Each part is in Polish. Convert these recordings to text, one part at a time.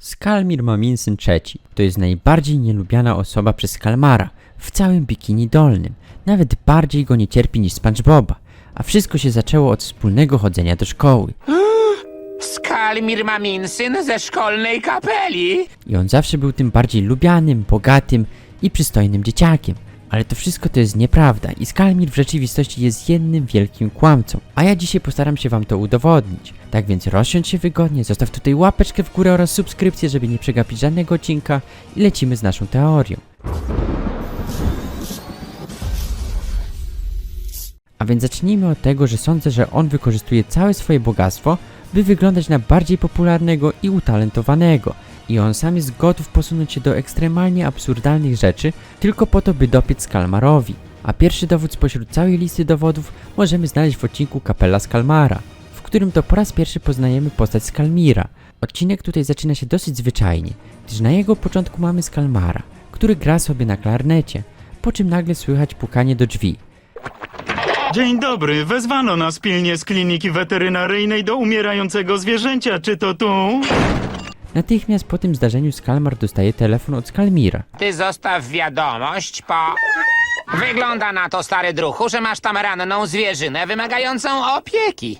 Skalmir Maminsyn III to jest najbardziej nielubiana osoba przez Kalmara w całym Bikini Dolnym. Nawet bardziej go nie cierpi niż SpongeBoba. A wszystko się zaczęło od wspólnego chodzenia do szkoły. Skalmir Maminsyn ze szkolnej kapeli. I on zawsze był tym bardziej lubianym, bogatym i przystojnym dzieciakiem. Ale to wszystko to jest nieprawda i Skalmir w rzeczywistości jest jednym wielkim kłamcą. A ja dzisiaj postaram się wam to udowodnić. Tak więc rozsiądź się wygodnie, zostaw tutaj łapeczkę w górę oraz subskrypcję, żeby nie przegapić żadnego odcinka i lecimy z naszą teorią. A więc zacznijmy od tego, że sądzę, że on wykorzystuje całe swoje bogactwo, by wyglądać na bardziej popularnego i utalentowanego. I on sam jest gotów posunąć się do ekstremalnie absurdalnych rzeczy, tylko po to, by dopiec Kalmarowi. A pierwszy dowód spośród całej listy dowodów możemy znaleźć w odcinku Kapela Skalmara, w którym to po raz pierwszy poznajemy postać Skalmira. Odcinek tutaj zaczyna się dosyć zwyczajnie, gdyż na jego początku mamy Skalmara, który gra sobie na klarnecie, po czym nagle słychać pukanie do drzwi. Dzień dobry, wezwano nas pilnie z kliniki weterynaryjnej do umierającego zwierzęcia. Czy to tu? Natychmiast po tym zdarzeniu Skalmar dostaje telefon od Skalmira. Ty zostaw wiadomość po... Wygląda na to, stary druchu, że masz tam ranną zwierzynę wymagającą opieki.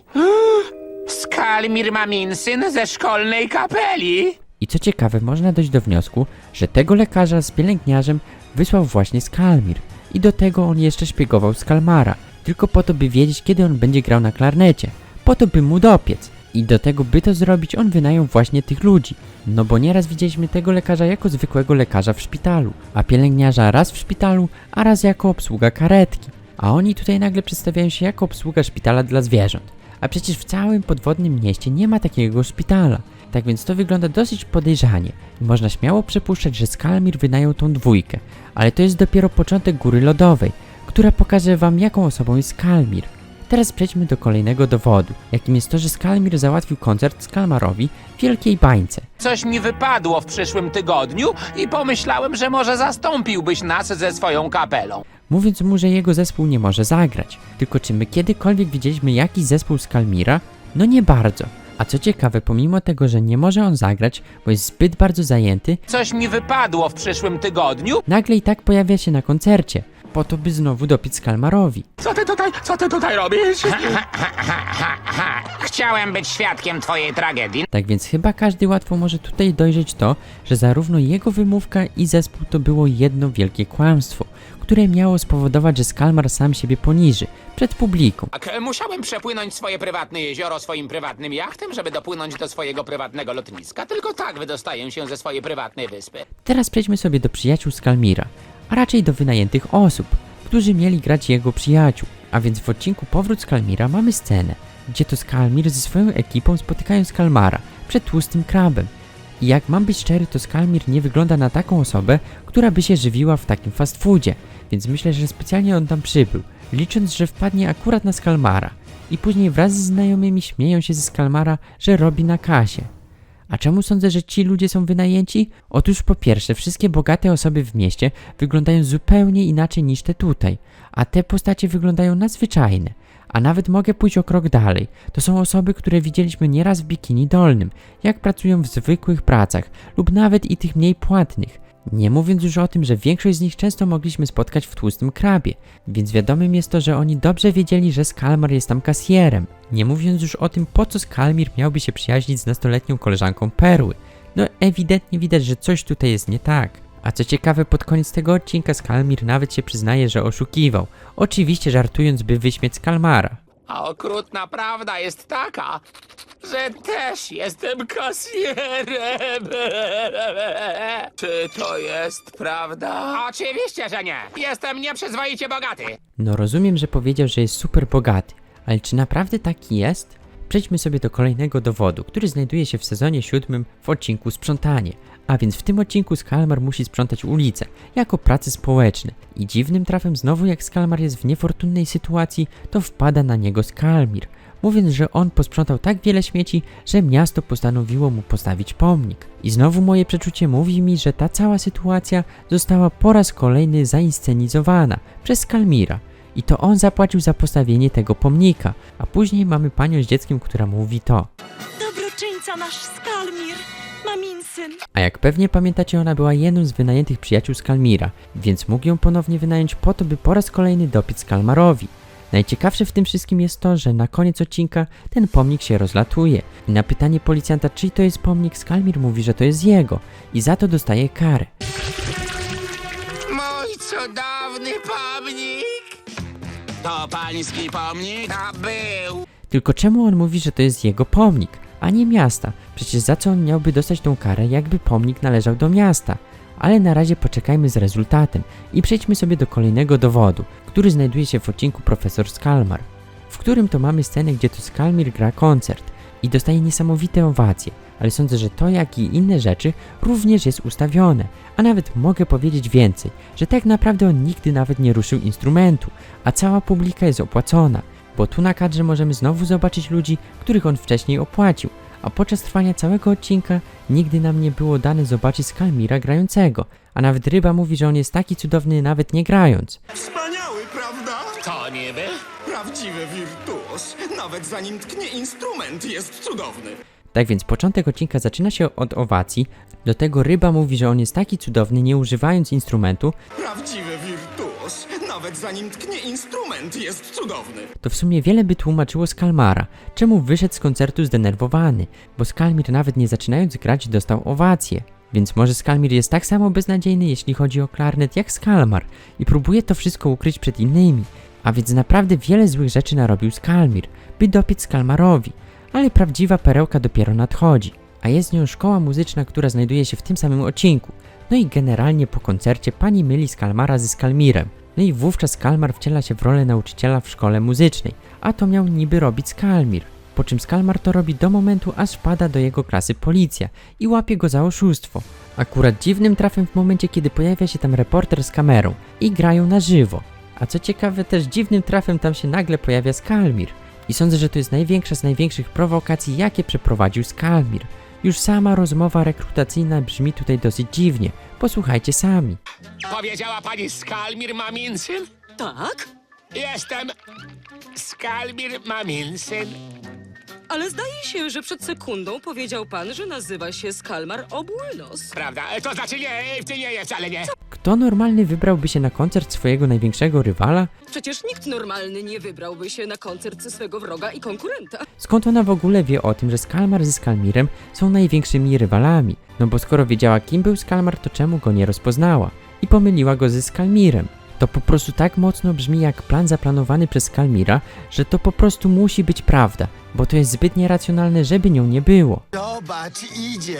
Skalmir Maminsyn ze szkolnej kapeli. I co ciekawe, można dojść do wniosku, że tego lekarza z pielęgniarzem wysłał właśnie Skalmir. I do tego on jeszcze szpiegował Skalmara, tylko po to, by wiedzieć, kiedy on będzie grał na klarnecie. Po to, by mu dopiec. I do tego, by to zrobić, on wynajął właśnie tych ludzi. No bo nieraz widzieliśmy tego lekarza jako zwykłego lekarza w szpitalu, a pielęgniarza raz w szpitalu, a raz jako obsługa karetki. A oni tutaj nagle przedstawiają się jako obsługa szpitala dla zwierząt. A przecież w całym podwodnym mieście nie ma takiego szpitala. Tak więc to wygląda dosyć podejrzanie i można śmiało przypuszczać, że Skalmir wynajął tą dwójkę. Ale to jest dopiero początek góry lodowej, która pokaże wam jaką osobą jest Skalmir. Teraz przejdźmy do kolejnego dowodu, jakim jest to, że Skalmir załatwił koncert Skalmarowi w Wielkiej Bańce. Coś mi wypadło w przyszłym tygodniu i pomyślałem, że może zastąpiłbyś nas ze swoją kapelą. mówiąc mu, że jego zespół nie może zagrać. Tylko czy my kiedykolwiek widzieliśmy jakiś zespół Skalmira? No nie bardzo. A co ciekawe, pomimo tego, że nie może on zagrać, bo jest zbyt bardzo zajęty, Coś mi wypadło w przyszłym tygodniu. nagle i tak pojawia się na koncercie, po to by znowu dopiec Skalmarowi. Co ty tutaj, co ty tutaj robisz? Chciałem być świadkiem twojej tragedii. Tak więc chyba każdy łatwo może tutaj dojrzeć to, że zarówno jego wymówka i zespół to było jedno wielkie kłamstwo, które miało spowodować, że Skalmar sam siebie poniży przed publiką. Tak, musiałem przepłynąć swoje prywatne jezioro swoim prywatnym jachtem, żeby dopłynąć do swojego prywatnego lotniska. Tylko tak wydostaję się ze swojej prywatnej wyspy. Teraz przejdźmy sobie do przyjaciół Skalmira, a raczej do wynajętych osób, którzy mieli grać jego przyjaciół. A więc w odcinku Powrót Skalmira mamy scenę, gdzie to Skalmir ze swoją ekipą spotykają Skalmara przed tłustym krabem. I jak mam być szczery, to Skalmir nie wygląda na taką osobę, która by się żywiła w takim fast foodzie, więc myślę, że specjalnie on tam przybył, licząc, że wpadnie akurat na Skalmara. I później wraz z znajomymi śmieją się ze Skalmara, że robi na kasie. A czemu sądzę, że ci ludzie są wynajęci? Otóż po pierwsze, wszystkie bogate osoby w mieście wyglądają zupełnie inaczej niż te tutaj, a te postacie wyglądają nadzwyczajne. A nawet mogę pójść o krok dalej. To są osoby, które widzieliśmy nieraz w bikini dolnym, jak pracują w zwykłych pracach lub nawet i tych mniej płatnych. Nie mówiąc już o tym, że większość z nich często mogliśmy spotkać w tłustym krabie, więc wiadomym jest to, że oni dobrze wiedzieli, że Skalmar jest tam kasjerem. Nie mówiąc już o tym, po co Skalmir miałby się przyjaźnić z nastoletnią koleżanką Perły. No ewidentnie widać, że coś tutaj jest nie tak. A co ciekawe, pod koniec tego odcinka Skalmir nawet się przyznaje, że oszukiwał. Oczywiście żartując, by wyśmieć Skalmara. A okrutna prawda jest taka, że też jestem kasjerem. Czy to jest prawda? Oczywiście, że nie. Jestem nieprzyzwoicie bogaty. No rozumiem, że powiedział, że jest super bogaty, ale czy naprawdę taki jest? Przejdźmy sobie do kolejnego dowodu, który znajduje się w sezonie siódmym w odcinku Sprzątanie. A więc w tym odcinku Skalmar musi sprzątać ulicę, jako prace społeczne. I dziwnym trafem znowu jak Skalmar jest w niefortunnej sytuacji, to wpada na niego Skalmir, mówiąc, że on posprzątał tak wiele śmieci, że miasto postanowiło mu postawić pomnik. I znowu moje przeczucie mówi mi, że ta cała sytuacja została po raz kolejny zainscenizowana przez Skalmira. I to on zapłacił za postawienie tego pomnika. A później mamy panią z dzieckiem, która mówi to. Dobroczyńca nasz Skalmir, syn. A jak pewnie pamiętacie, ona była jedną z wynajętych przyjaciół Skalmira, więc mógł ją ponownie wynająć po to, by po raz kolejny dopiec Skalmarowi. Najciekawsze w tym wszystkim jest to, że na koniec odcinka ten pomnik się rozlatuje. I na pytanie policjanta, czy to jest pomnik, Skalmir mówi, że to jest jego i za to dostaje karę. Mój cudowny pomnik! To pański pomnik? A był! Tylko czemu on mówi, że to jest jego pomnik, a nie miasta? Przecież za co on miałby dostać tą karę, jakby pomnik należał do miasta? Ale na razie poczekajmy z rezultatem i przejdźmy sobie do kolejnego dowodu, który znajduje się w odcinku Profesor Skalmar, w którym to mamy scenę, gdzie to Skalmir gra koncert i dostaje niesamowite owacje, ale sądzę, że to jak i inne rzeczy również jest ustawione, a nawet mogę powiedzieć więcej, że tak naprawdę on nigdy nawet nie ruszył instrumentu, a cała publika jest opłacona, bo tu na kadrze możemy znowu zobaczyć ludzi, których on wcześniej opłacił, a podczas trwania całego odcinka nigdy nam nie było dane zobaczyć Skalmira grającego, a nawet Ryba mówi, że on jest taki cudowny nawet nie grając. Wspaniały, prawda? To niby? Prawdziwy wirtuos. Nawet zanim tknie instrument, jest cudowny. Tak więc początek odcinka zaczyna się od owacji, do tego Ryba mówi, że on jest taki cudowny nie używając instrumentu, Prawdziwy wirtuos. Nawet zanim tknie instrument, jest cudowny. to w sumie wiele by tłumaczyło Skalmara, czemu wyszedł z koncertu zdenerwowany, bo Skalmir nawet nie zaczynając grać dostał owację. Więc może Skalmir jest tak samo beznadziejny jeśli chodzi o klarnet jak Skalmar i próbuje to wszystko ukryć przed innymi. A więc naprawdę wiele złych rzeczy narobił Skalmir, by dopiec Skalmarowi, ale prawdziwa perełka dopiero nadchodzi. A jest nią szkoła muzyczna, która znajduje się w tym samym odcinku. No i generalnie po koncercie pani myli Skalmara ze Skalmirem. No i wówczas Skalmar wciela się w rolę nauczyciela w szkole muzycznej, a to miał niby robić Skalmir. Po czym Skalmar to robi do momentu, aż wpada do jego klasy policja i łapie go za oszustwo. Akurat dziwnym trafem w momencie, kiedy pojawia się tam reporter z kamerą i grają na żywo. A co ciekawe, też dziwnym trafem tam się nagle pojawia Skalmir. I sądzę, że to jest największa z największych prowokacji, jakie przeprowadził Skalmir. Już sama rozmowa rekrutacyjna brzmi tutaj dosyć dziwnie. Posłuchajcie sami. Powiedziała pani Skalmir Maminsyn? Tak? Jestem Skalmir Maminsyn. Ale zdaje się, że przed sekundą powiedział pan, że nazywa się Skalmar Obłynos. Prawda? To znaczy nie, nie, nie, wcale nie. Kto normalny wybrałby się na koncert swojego największego rywala? Przecież nikt normalny nie wybrałby się na koncert swego wroga i konkurenta. Skąd ona w ogóle wie o tym, że Skalmar ze Skalmirem są największymi rywalami? No bo skoro wiedziała kim był Skalmar, to czemu go nie rozpoznała? I pomyliła go ze Skalmirem. To po prostu tak mocno brzmi jak plan zaplanowany przez Skalmira, że to po prostu musi być prawda, bo to jest zbyt nieracjonalne, żeby nią nie było. Zobacz, idzie.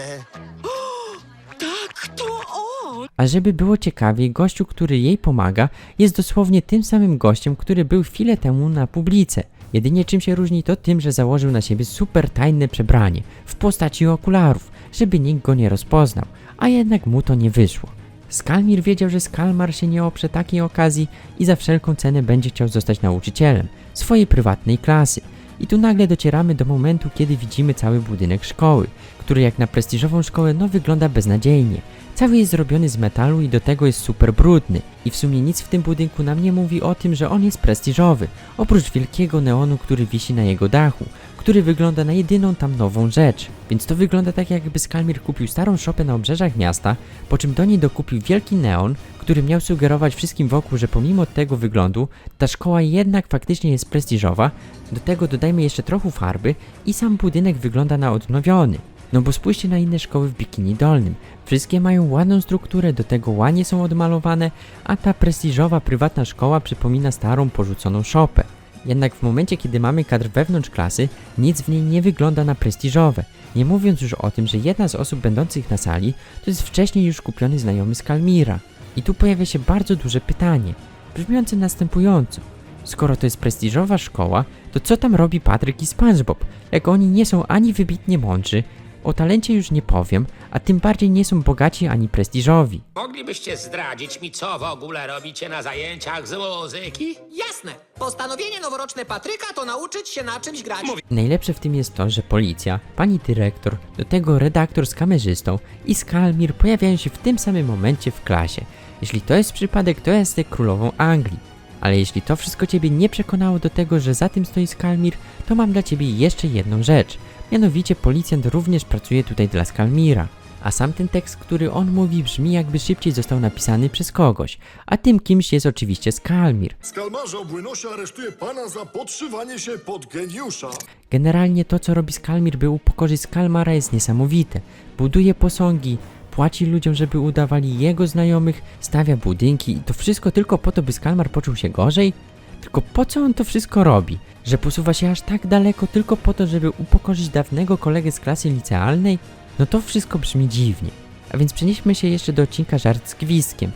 Tak, to on! A żeby było ciekawiej, gościu, który jej pomaga, jest dosłownie tym samym gościem, który był chwilę temu na publice. Jedynie czym się różni to tym, że założył na siebie super tajne przebranie w postaci okularów, żeby nikt go nie rozpoznał, a jednak mu to nie wyszło. Skalmir wiedział, że Skalmar się nie oprze takiej okazji i za wszelką cenę będzie chciał zostać nauczycielem swojej prywatnej klasy. I tu nagle docieramy do momentu, kiedy widzimy cały budynek szkoły, który jak na prestiżową szkołę no wygląda beznadziejnie. Cały jest zrobiony z metalu i do tego jest super brudny. I w sumie nic w tym budynku nam nie mówi o tym, że on jest prestiżowy, oprócz wielkiego neonu, który wisi na jego dachu, który wygląda na jedyną tam nową rzecz. Więc to wygląda tak jakby Skalmir kupił starą szopę na obrzeżach miasta, po czym do niej dokupił wielki neon, który miał sugerować wszystkim wokół, że pomimo tego wyglądu, ta szkoła jednak faktycznie jest prestiżowa. Do tego dodajmy jeszcze trochę farby i sam budynek wygląda na odnowiony. No bo spójrzcie na inne szkoły w Bikini Dolnym. Wszystkie mają ładną strukturę, do tego ładnie są odmalowane, a ta prestiżowa prywatna szkoła przypomina starą porzuconą szopę. Jednak w momencie, kiedy mamy kadr wewnątrz klasy, nic w niej nie wygląda na prestiżowe. Nie mówiąc już o tym, że jedna z osób będących na sali to jest wcześniej już kupiony znajomy z Kalmira. I tu pojawia się bardzo duże pytanie, brzmiące następująco. Skoro to jest prestiżowa szkoła, to co tam robi Patryk i SpongeBob? Jak oni nie są ani wybitnie mądrzy, o talencie już nie powiem, a tym bardziej nie są bogaci ani prestiżowi. Moglibyście zdradzić mi, co w ogóle robicie na zajęciach z muzyki? Jasne. Postanowienie noworoczne Patryka to nauczyć się na czymś grać. Najlepsze w tym jest to, że policja, pani dyrektor, do tego redaktor z kamerzystą i Skalmir pojawiają się w tym samym momencie w klasie. Jeśli to jest przypadek, to jestem królową Anglii. Ale jeśli to wszystko ciebie nie przekonało do tego, że za tym stoi Skalmir, to mam dla ciebie jeszcze jedną rzecz. Mianowicie policjant również pracuje tutaj dla Skalmira. A sam ten tekst, który on mówi, brzmi jakby szybciej został napisany przez kogoś, a tym kimś jest oczywiście Skalmir. Skalmarze Obłynosia aresztuje pana za podszywanie się pod geniusza. Generalnie to, co robi Skalmir, by upokorzyć Skalmara jest niesamowite. Buduje posągi, płaci ludziom, żeby udawali jego znajomych, stawia budynki i to wszystko tylko po to, by Skalmar poczuł się gorzej? Tylko po co on to wszystko robi? Że posuwa się aż tak daleko tylko po to, żeby upokorzyć dawnego kolegę z klasy licealnej? No to wszystko brzmi dziwnie. A więc przenieśmy się jeszcze do odcinka Żart z Gwizdkiem.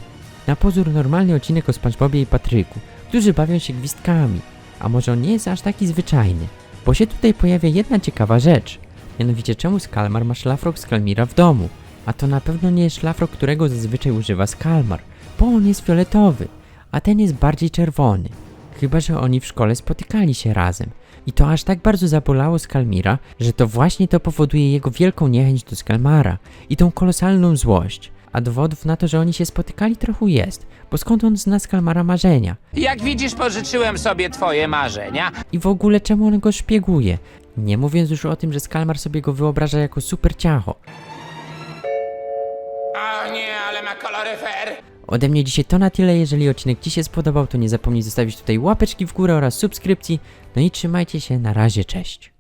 Na pozór normalny odcinek o SpongeBobie i Patryku, którzy bawią się gwizdkami. A może on nie jest aż taki zwyczajny? Bo się tutaj pojawia jedna ciekawa rzecz. Mianowicie czemu Skalmar ma szlafrok Skalmira w domu? A to na pewno nie jest szlafrok, którego zazwyczaj używa Skalmar, bo on jest fioletowy, a ten jest bardziej czerwony. Chyba, że oni w szkole spotykali się razem. I to aż tak bardzo zabolało Skalmira, że to właśnie to powoduje jego wielką niechęć do Skalmara i tą kolosalną złość. A dowodów na to, że oni się spotykali trochę jest, bo skąd on zna Skalmara marzenia? Jak widzisz, pożyczyłem sobie twoje marzenia. I w ogóle czemu on go szpieguje? Nie mówiąc już o tym, że Skalmar sobie go wyobraża jako super ciacho. O nie, ale ma koloryfer. Ode mnie dzisiaj to na tyle, jeżeli odcinek Ci się spodobał, to nie zapomnij zostawić tutaj łapeczki w górę oraz subskrypcji. No i trzymajcie się, na razie, cześć.